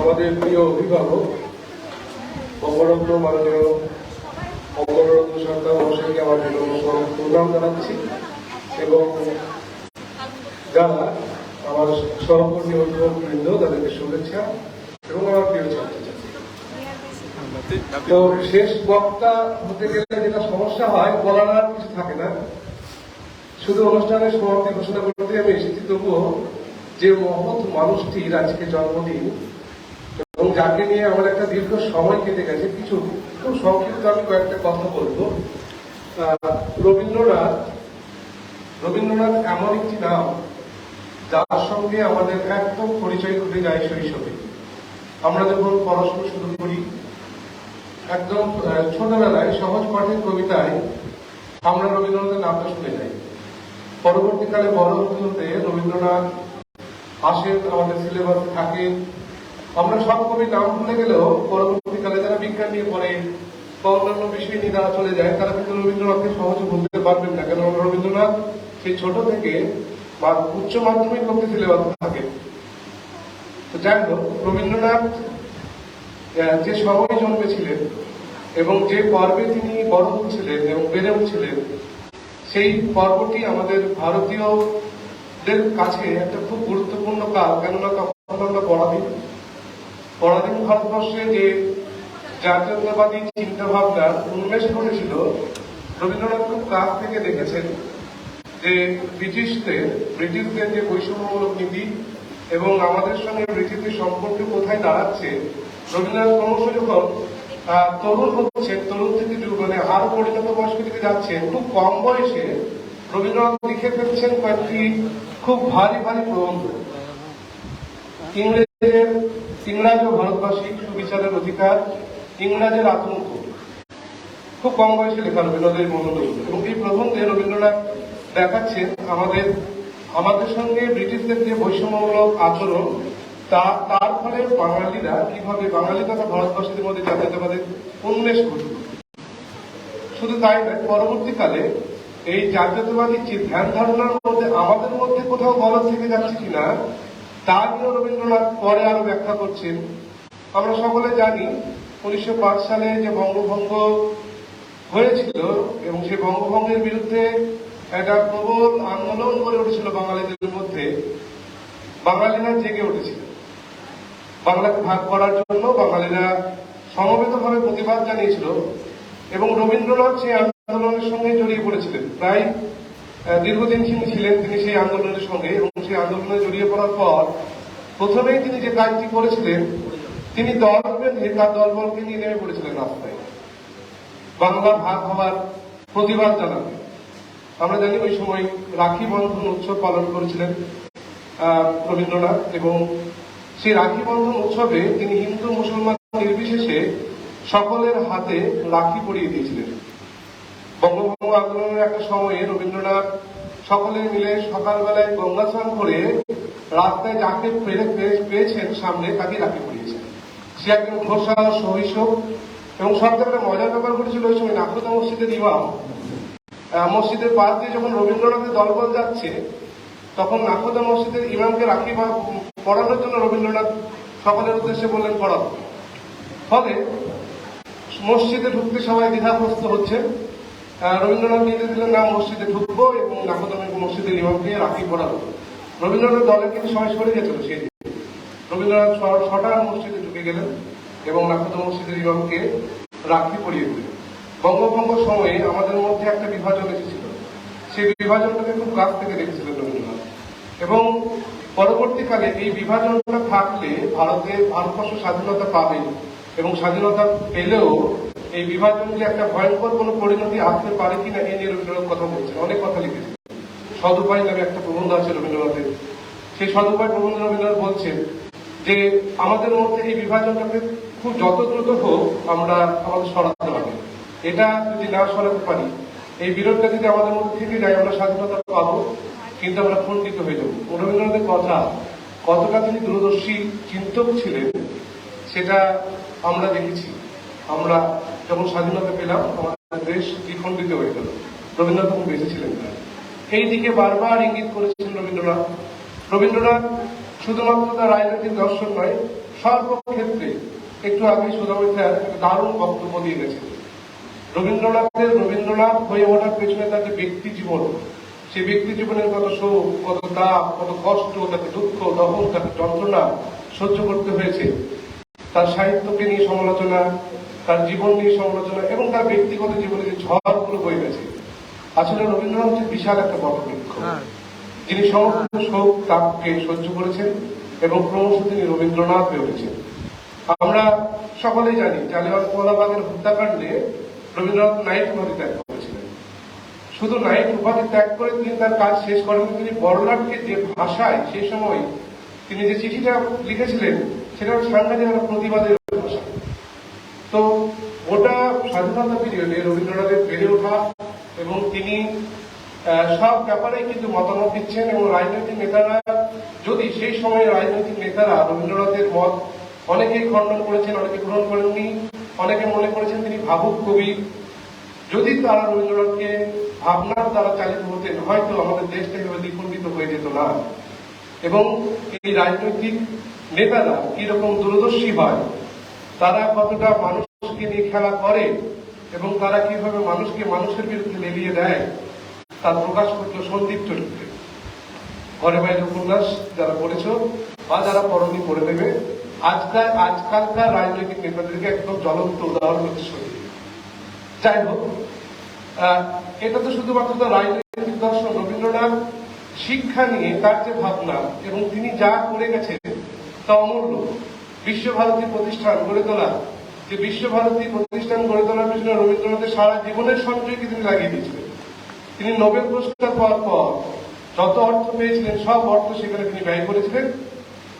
আমাদের প্রিয় অভিভাবক, বঙ্গরত্ন মাননীয় বঙ্গরত্ন সরকার মহাশয়কে আমার বিনম্র প্রণাম জানাচ্ছি এবং যারা আমার সহকর্মী অভিভাবক বৃন্দ, তাদেরকে শুভেচ্ছা এবং আমার প্রিয় ছাত্রছাত্রী। তো শেষ বক্তা হতে গেলে যেটা সমস্যা হয়, বলার কিছু থাকে না। শুধু অনুষ্ঠানের সমাপ্তি ঘোষণা করতে আমি এসেছি, তবুও যে মহৎ মানুষটির আজকে জন্মদিন, এবং যাকে নিয়ে আমার একটা দীর্ঘ সময় কেটে গেছে, কিছু খুব সংক্ষিপ্ত আমি কয়েকটা কথা বলব। রবীন্দ্রনাথ রবীন্দ্রনাথ এমন একটি নাম, যার সঙ্গে আমাদের একদম পরিচয় ঘটে যায় শৈশবে। আমরা যখন পড়াশোনা শুরু করি, একদম ছোটবেলায়, সহজ পাঠের কবিতায় আমরা রবীন্দ্রনাথের নামটা শুনে যাই। পরবর্তীকালে বড় হতে হতে রবীন্দ্রনাথ আসেন আমাদের সিলেবাসে থাকে। আমরা সব কবির নাম ভুলে গেলেও পরবর্তীকালে যারা বিজ্ঞান নিয়ে পড়ে বা অন্যান্য বিষয় নিয়ে যারা চলে যায়, তারা কিন্তু রবীন্দ্রনাথকে সহজে ভুলতে পারবেন না। কেন রবীন্দ্রনাথ সেই ছোট থেকে বা উচ্চ মাধ্যমিক অব্দি সিলেবাসে থাকে। তো যাই হোক, রবীন্দ্রনাথ যে সময়ে জন্মেছিলেন এবং যে পর্বে তিনি বড় হচ্ছিলেন এবং বেড়ে উঠছিলেন, সেই পর্বটি আমাদের ভারতীয়দের কাছে একটা খুব গুরুত্বপূর্ণ কাল কেননা তখন আমরা পরাধীন। পরাধীন ভারতবর্ষে যে জাতীয়তাবাদী চিন্তা ভাবনার উন্মেষ ঘটেছিল রবীন্দ্রনাথ খুব কাছ থেকে দেখেছেন যে ব্রিটিশদের ব্রিটিশদের যে বৈষম্যমূলক নীতি এবং আমাদের সঙ্গে ব্রিটিশদের সম্পর্ক কোথায় দাঁড়াচ্ছে, রবীন্দ্রনাথ ক্রমশ যখন তরুণ হচ্ছেন তরুণ থেকে মানে আরও পরিণত বয়স্ক দিকে যাচ্ছেন খুব কম বয়সে রবীন্দ্রনাথ লিখে ফেলছেন কয়েকটি খুব ভারী ভারী প্রবন্ধ। ইংরেজের ইংরাজ ও ভারতবাসী সুবিচারের অধিকার ইংরাজের আতঙ্ক খুব কম বয়সে লেখা রবীন্দ্রনাথের মনোনয়ন এবং এই প্রবন্ধে রবীন্দ্রনাথ দেখাচ্ছেন আমাদের আমাদের সঙ্গে ব্রিটিশদের যে বৈষম্যমূলক আচরণ, তা, তার ফলে বাঙালিরা কীভাবে, বাঙালি তথা ভারতবাসীদের মধ্যে জাতীয়তাবাদের উন্মেষ ঘটল। শুধু তাই নয়, পরবর্তীকালে এই জাতীয়তাবাদী ধ্যান ধারণার মধ্যে, আমাদের মধ্যে কোথাও গলত থেকে যাচ্ছে কিনা, তা নিয়েও রবীন্দ্রনাথ পরে আরও ব্যাখ্যা করছেন। আমরা সকলে জানি, উনিশশো পাঁচ সালে যে বঙ্গভঙ্গ হয়েছিল এবং সেই বঙ্গভঙ্গের বিরুদ্ধে একটা প্রবল আন্দোলন গড়ে উঠেছিল বাঙালিদের মধ্যে বাঙালিরা জেগে উঠেছিল। বাংলাকে ভাগ করার জন্য বাঙালিরা সমবেতভাবে প্রতিবাদ জানিয়েছিল এবং রবীন্দ্রনাথ সেই আন্দোলনের সঙ্গে জড়িয়ে পড়েছিলেন। প্রায় দীর্ঘদিন তিনি ছিলেন, তিনি সেই আন্দোলনের সঙ্গে এবং সেই আন্দোলনে জড়িয়ে পড়ার পর প্রথমেই তিনি যে কাজটি করেছিলেন, তিনি দল বেঁধে তার দলবলকে নিয়ে নেমে পড়েছিলেন রাস্তায়। বাংলা ভাগ হওয়ার প্রতিবাদ জানাতে। আমরা জানি ওই সময় রাখি বন্ধন উৎসব পালন করেছিলেন রবীন্দ্রনাথ এবং সেই রাখি বন্ধন উৎসবে তিনি হিন্দু মুসলমান নির্বিশেষে সকলের হাতে রাখি পরিয়ে দিয়েছিলেন। বঙ্গভঙ্গ আন্দোলনের একটা সময়ে রবীন্দ্রনাথ সকলে মিলে সকালবেলায় গঙ্গা স্নান করে রাস্তায় যাকে পেয়েছেন সামনে তাকে রাখি পরিয়েছেন সে একজন ঘোষা সহিষ্ণু এবং সব একটা মজার ব্যাপার ঘটেছিল ওই সময় নাকুদা মসজিদের ইমাম মসজিদের পাশ দিয়ে যখন রবীন্দ্রনাথের দলবল যাচ্ছে, তখন নাকুদা মসজিদের ইমামকে রাখি পড়ানোর জন্য রবীন্দ্রনাথ সকলের উদ্দেশ্যে বললেন পড়াবো ফলে মসজিদে ঢুকতে সবাই দ্বিধাগ্রস্ত হচ্ছে। রবীন্দ্রনাথ নির্দেশ দিলেন না মসজিদে ঢুকবো এবং নাকুদামের মসজিদের ইমামকে রাখি পড়াবো। রবীন্দ্রনাথ দলের কিন্তু সবাই সরে গেছিল সেই দিন। রবীন্দ্রনাথ ছ- ছটার মসজিদে ঢুকে গেলেন এবং নাকুদা মসজিদের ইমামকে রাখি পরিয়ে দিলেন। বঙ্গভঙ্গ সময়ে আমাদের মধ্যে একটা বিভাজন এসেছিল। সেই বিভাজনটাকে খুব কাছ থেকে দেখেছিলেন রবীন্দ্রনাথ। এবং পরবর্তীকালে এই বিভাজনটা থাকলে ভারতে ভারতবর্ষ স্বাধীনতা পাবে এবং স্বাধীনতা পেলেও এই বিভাজন যে একটা ভয়ঙ্কর কোনো পরিণতি আসতে পারে কিনা এ নিয়ে রবীন্দ্রনাথ কথা বলছেন, অনেক কথা লিখেছেন। সদুপায় নামে একটা প্রবন্ধ আছে রবীন্দ্রনাথের। সেই সদুপায় প্রবন্ধ রবীন্দ্রনাথ বলছেন যে, আমাদের মধ্যে এই বিভাজনটাকে খুব যত দ্রুত হোক আমরা আমাদের সরাতে হবে। এটা যদি না সরাতে পারি, এই বিরোধটা যদি আমাদের মধ্যে থেকে যায়, আমরা স্বাধীনতা পাবো, কিন্তু আমরা খণ্ডিত হয়ে যাব। রবীন্দ্রনাথের কথা, কতটা তিনি দূরদর্শী চিন্তক ছিলেন, সেটা আমরা দেখেছি। আমরা যখন স্বাধীনতা পেলাম, আমাদের দেশ দ্বিখণ্ডিত হয়ে গেল। রবীন্দ্রনাথ তখন বেঁচে ছিলেন না এই দিকে বারবার ইঙ্গিত করেছেন রবীন্দ্রনাথ। রবীন্দ্রনাথ শুধুমাত্র তার রাজনৈতিক দর্শন নয়, সর্বক্ষেত্রে একটু আগে একটা দারুণ বক্তব্য দিয়ে গেছে রবীন্দ্রনাথের রবীন্দ্রনাথ হয়ে ওঠার পেছনে তার যে ব্যক্তি জীবন, সেই ব্যক্তি জীবনের কত শোক, কত তাপ, কত কষ্ট তাকে দুঃখ, দহন তাকে যন্ত্রণা সহ্য করতে হয়েছে। তার সাহিত্যকে নিয়ে সমালোচনা তার জীবন নিয়ে সমালোচনা এবং তার ব্যক্তিগত জীবনে যে ঝড়গুলো বয়ে গেছে আসলে রবীন্দ্রনাথ হচ্ছে বিশাল একটা বটবৃক্ষ। যিনি সমস্ত শোক তাপকে সহ্য করেছেন এবং ক্রমশ তিনি রবীন্দ্রনাথ হয়ে উঠেছেন। আমরা সকলেই জানি জালিয়ানওয়ালাবাগের হত্যাকাণ্ডে রবীন্দ্রনাথ নাইট উপাধি ত্যাগ করেছিলেন। শুধু নাইট উপাধি ত্যাগ করে তিনি তার কাজ শেষ করেন তিনি বড়লাটকে যে ভাষায় সে সময় তিনি যে চিঠিটা লিখেছিলেন সেটা সাংঘাতিক একটা প্রতিবাদের তো ওটা স্বাধীনতা পিরিয়ডে রবীন্দ্রনাথের বেড়ে ওঠা এবং তিনি সব ব্যাপারে কিন্তু মতামত দিচ্ছেন এবং রাজনৈতিক নেতারা, যদি সেই সময় রাজনৈতিক নেতারা রবীন্দ্রনাথের মত অনেকেই খণ্ডন করেছেন, অনেকে গ্রহণ করেননি, অনেকে মনে করেছেন তিনি ভাবুক কবি, যদি তারা রবীন্দ্রনাথকে ভাবনার দ্বারা চালিত হতেন হয়তো আমাদের দেশটা এভাবে দ্বিখণ্ডিত হয়ে যেত না। এবং এই রাজনৈতিক নেতারা কীরকম দূরদর্শী হয়, তারা কতটা মানুষকে নিয়ে খেলা করে এবং তারা কীভাবে মানুষকে মানুষের বিরুদ্ধে লেলিয়ে দেয়, তার প্রকাশ করল সন্দীপ চরিত্রে ঘরে বাইরে উপন্যাস যারা পড়েছ বা যারা পড়নি পড়ে দেবে আজকাল আজকালকার রাজনৈতিক নেতাদেরকে একদম জ্বলন্ত উদাহরণ হচ্ছে সত্যি যাই হোক এটা তো শুধুমাত্র তার রাজনৈতিক দর্শন রবীন্দ্রনাথ শিক্ষা নিয়ে তার যে ভাবনা এবং তিনি যা করে গেছেন তা অমূল্য। বিশ্বভারতী প্রতিষ্ঠান গড়ে তোলা যে বিশ্বভারতী প্রতিষ্ঠান গড়ে তোলার পিছনে রবীন্দ্রনাথের সারা জীবনের সঞ্চয়কে তিনি লাগিয়ে দিয়েছিলেন? তিনি নোবেল পুরস্কার পাওয়ার পর যত অর্থ পেয়েছিলেন, সব অর্থ সেখানে তিনি ব্যয় করেছিলেন।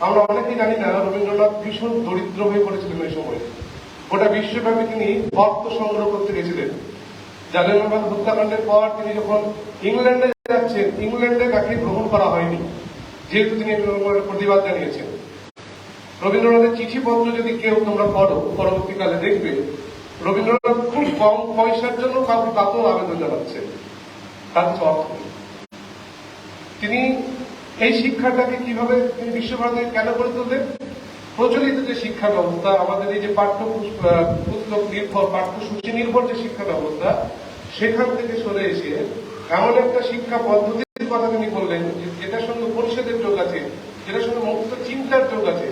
আমরা অনেকেই জানি না রবীন্দ্রনাথ ভীষণ দরিদ্র হয়ে পড়েছিলেন ওই সময়। গোটা বিশ্বব্যাপী তিনি অর্থ সংগ্রহ করতে গেছিলেন। জালিয়ানওয়ালাবাগ হত্যাকাণ্ডের পর তিনি যখন ইংল্যান্ডে যাচ্ছেন, ইংল্যান্ডে তাকে গ্রহণ করা হয়নি। যেহেতু তিনি প্রতিবাদ জানিয়েছেন। রবীন্দ্রনাথের চিঠিপত্র যদি কেউ তোমরা পড়ো, পরবর্তীকালে দেখবে, রবীন্দ্রনাথ খুব কম পয়সার জন্য কাউকে কাকেও আবেদন জানাচ্ছেন। তার অর্থ তিনি এই শিক্ষাটাকে কীভাবে তিনি বিশ্বভারতে কেন করে তুললেন? প্রচলিত যে শিক্ষা ব্যবস্থা, আমাদের এই যে পাঠ্য পুস্তক নির্ভর, পাঠ্যসূচি নির্ভর যে শিক্ষা ব্যবস্থা, সেখান থেকে সরে এসে এমন একটা শিক্ষা পদ্ধতির কথা তিনি বললেন যেটার সঙ্গে পরিষদের যোগ আছে যেটার সঙ্গে মুক্ত চিন্তার যোগ আছে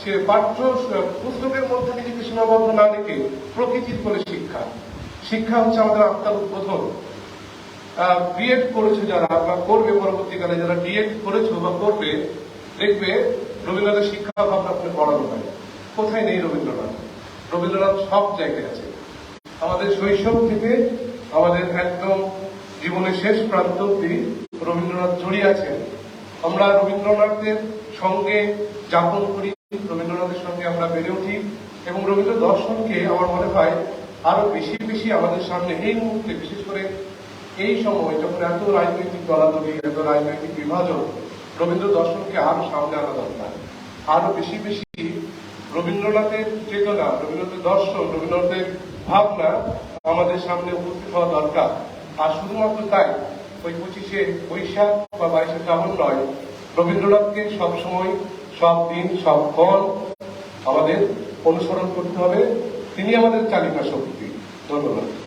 সে পাঠ্য পুস্তকের মধ্যে নিজেকে সীমাবদ্ধ না রেখে প্রকৃতির বলে শিক্ষা। শিক্ষা হচ্ছে আমাদের আত্মার উদ্বোধন। বিএড করেছে যারা বা করবে পরবর্তীকালে, যারা বিএড করেছ বা করবে, দেখবে রবীন্দ্রনাথের শিক্ষা ভাবনা আপনি পড়ানো হয়। কোথায় নেই রবীন্দ্রনাথ? রবীন্দ্রনাথ সব জায়গায় আছে। আমাদের শৈশব থেকে আমাদের একদম জীবনের শেষ প্রান্ত অব্দি রবীন্দ্রনাথ জড়িয়ে আছেন। আমরা রবীন্দ্রনাথের সঙ্গে যাপন করি, রবীন্দ্রনাথের সঙ্গে আমরা বেড়ে উঠি এবং রবীন্দ্র দর্শনকে আমার মনে হয় আরও বেশি বেশি আমাদের সামনে এই মুহূর্তে, বিশেষ করে এই সময় যখন এত রাজনৈতিক দলাদলি, এত রাজনৈতিক বিভাজন রবীন্দ্র দর্শনকে আরও সামনে আনা দরকার। আরও বেশি বেশি রবীন্দ্রনাথের চেতনা, রবীন্দ্রনাথের দর্শন, রবীন্দ্রনাথের ভাবনা আমাদের সামনে উপস্থিত হওয়া দরকার। আর শুধুমাত্র তাই, ওই পঁচিশে বৈশাখ বা বাইশে শ্রাবণ নয় রবীন্দ্রনাথকে সবসময় সব দিন, সব ফল আমাদের অনুসরণ করতে হবে। তিনি আমাদের চালিকা শক্তি। ধন্যবাদ।